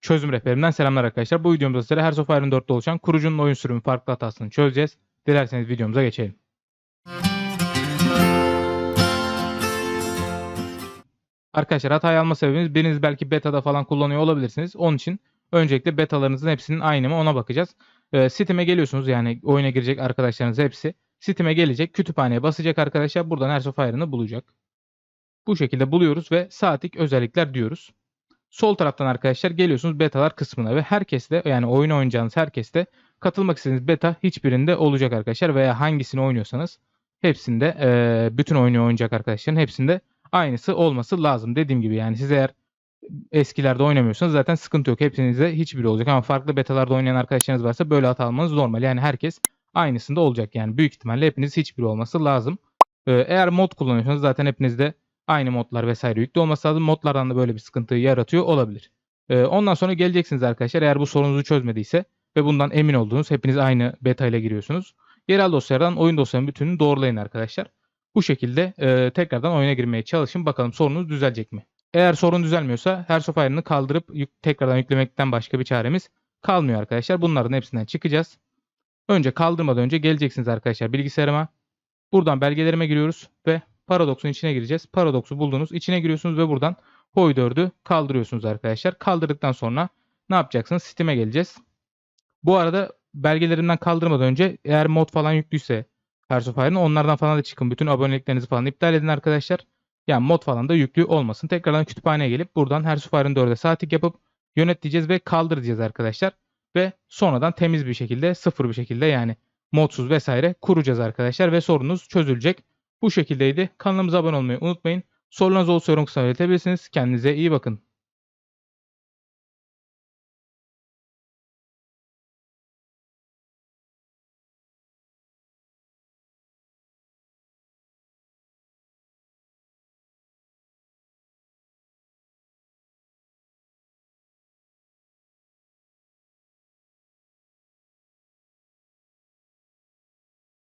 çözüm rehberimden selamlar arkadaşlar. Bu videomuzda sizlere Hearts of Iron 4'te oluşan kurucunun oyun sürümü farklı hatasını çözeceğiz. Dilerseniz videomuza geçelim. Arkadaşlar hatayı alma sebebimiz biriniz belki beta'da falan kullanıyor olabilirsiniz. Onun için öncelikle betalarınızın hepsinin aynı mı ona bakacağız. Ee, Steam'e geliyorsunuz yani oyuna girecek arkadaşlarınız hepsi. Steam'e gelecek kütüphaneye basacak arkadaşlar. Buradan Hearts of bulacak. Bu şekilde buluyoruz ve saatlik özellikler diyoruz. Sol taraftan arkadaşlar geliyorsunuz betalar kısmına ve herkes de yani oyun oynayacağınız herkes de katılmak istediğiniz beta hiçbirinde olacak arkadaşlar veya hangisini oynuyorsanız hepsinde bütün oyunu oynayacak arkadaşların hepsinde aynısı olması lazım. Dediğim gibi yani siz eğer eskilerde oynamıyorsanız zaten sıkıntı yok. Hepinizde hiçbiri olacak ama farklı betalarda oynayan arkadaşlarınız varsa böyle hata almanız normal. Yani herkes aynısında olacak yani büyük ihtimalle hepiniz hiçbiri olması lazım. Eğer mod kullanıyorsanız zaten hepinizde aynı modlar vesaire yüklü olması lazım. Modlardan da böyle bir sıkıntı yaratıyor olabilir. Ee, ondan sonra geleceksiniz arkadaşlar eğer bu sorunuzu çözmediyse ve bundan emin olduğunuz hepiniz aynı beta ile giriyorsunuz. Yerel dosyalardan oyun dosyanın bütününü doğrulayın arkadaşlar. Bu şekilde e, tekrardan oyuna girmeye çalışın. Bakalım sorunuz düzelecek mi? Eğer sorun düzelmiyorsa Hearts of Iron'ı kaldırıp yük- tekrardan yüklemekten başka bir çaremiz kalmıyor arkadaşlar. Bunların hepsinden çıkacağız. Önce kaldırmadan önce geleceksiniz arkadaşlar bilgisayarıma. Buradan belgelerime giriyoruz ve Paradox'un içine gireceğiz. Paradox'u buldunuz. İçine giriyorsunuz ve buradan Hoi 4'ü kaldırıyorsunuz arkadaşlar. Kaldırdıktan sonra ne yapacaksınız? Steam'e geleceğiz. Bu arada belgelerimden kaldırmadan önce eğer mod falan yüklüyse Hearts of Iron onlardan falan da çıkın. Bütün aboneliklerinizi falan iptal edin arkadaşlar. Yani mod falan da yüklü olmasın. Tekrardan kütüphaneye gelip buradan Hearts of Iron 4'e saatlik yapıp yönet diyeceğiz ve kaldır diyeceğiz arkadaşlar. Ve sonradan temiz bir şekilde sıfır bir şekilde yani modsuz vesaire kuracağız arkadaşlar ve sorunuz çözülecek. Bu şekildeydi. Kanalımıza abone olmayı unutmayın. Sorularınız olursa yorum kısmına iletebilirsiniz. Kendinize iyi bakın.